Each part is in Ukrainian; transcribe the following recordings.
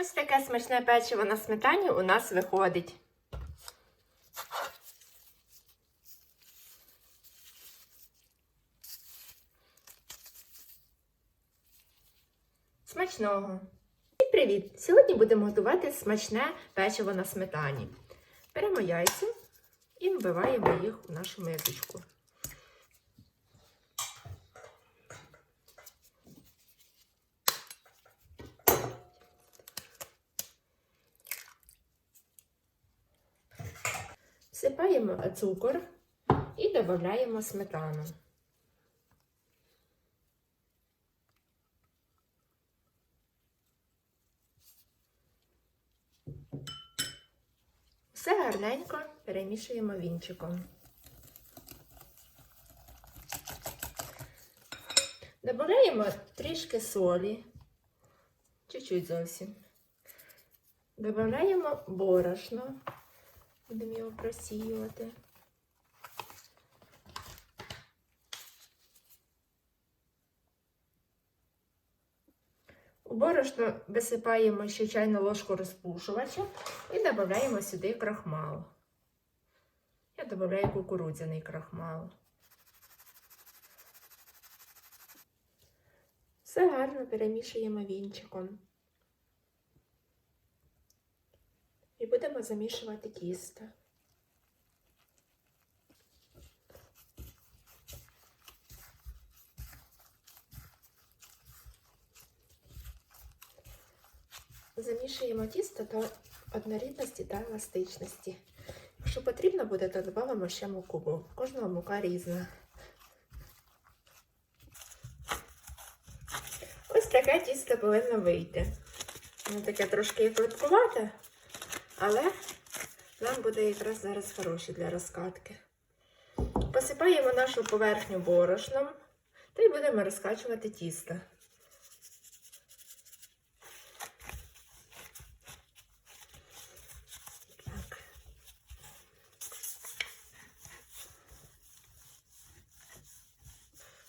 Ось таке смачне печиво на сметані у нас виходить. Смачного! І привіт! Сьогодні будемо готувати смачне печиво на сметані. Беремо яйця і вбиваємо їх у нашу мисочку. Всипаємо цукор і додаємо сметану. Все гарненько перемішуємо вінчиком. Додаємо трішки солі, чуть-чуть зовсім. Додаємо борошно, будемо його просіювати. У борошно висипаємо ще чайну ложку розпушувача і додаємо сюди крахмал. Я додаю кукурудзяний крахмал. Все гарно перемішуємо вінчиком. І будемо замішувати тісто. Замішуємо тісто до однорідності та еластичності. Якщо потрібно буде, то додамо ще муку, бо кожного мука різна. Ось таке тісто повинно вийти. Воно таке трошки клепкувате, але нам буде якраз зараз хороше для розкатки. Посипаємо нашу поверхню борошном та й будемо розкачувати тісто.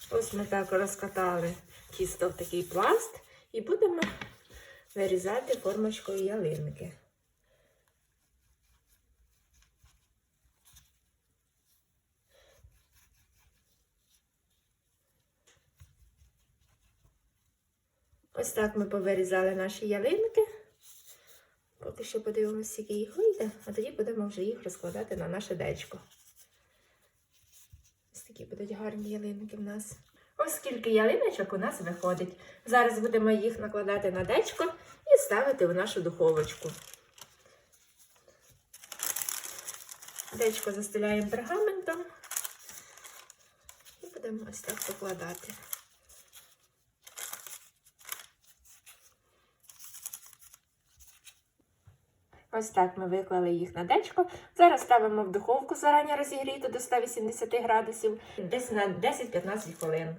Ось ми так розкатали тісто в такий пласт і будемо вирізати формочкою ялинки. Ось так ми повирізали наші ялинки. Поки що подивимося, скільки їх вийде, а тоді будемо вже їх розкладати на наше дечко. Ось такі будуть гарні ялинки в нас. Ось скільки ялиночок у нас виходить. Зараз будемо їх накладати на дечко і ставити в нашу духовочку. Дечко застеляємо пергаментом і будемо ось так покладати. Ось так ми виклали їх на дечко. Зараз ставимо в духовку зарані розігріту до 180 градусів десь на 10-15 хвилин.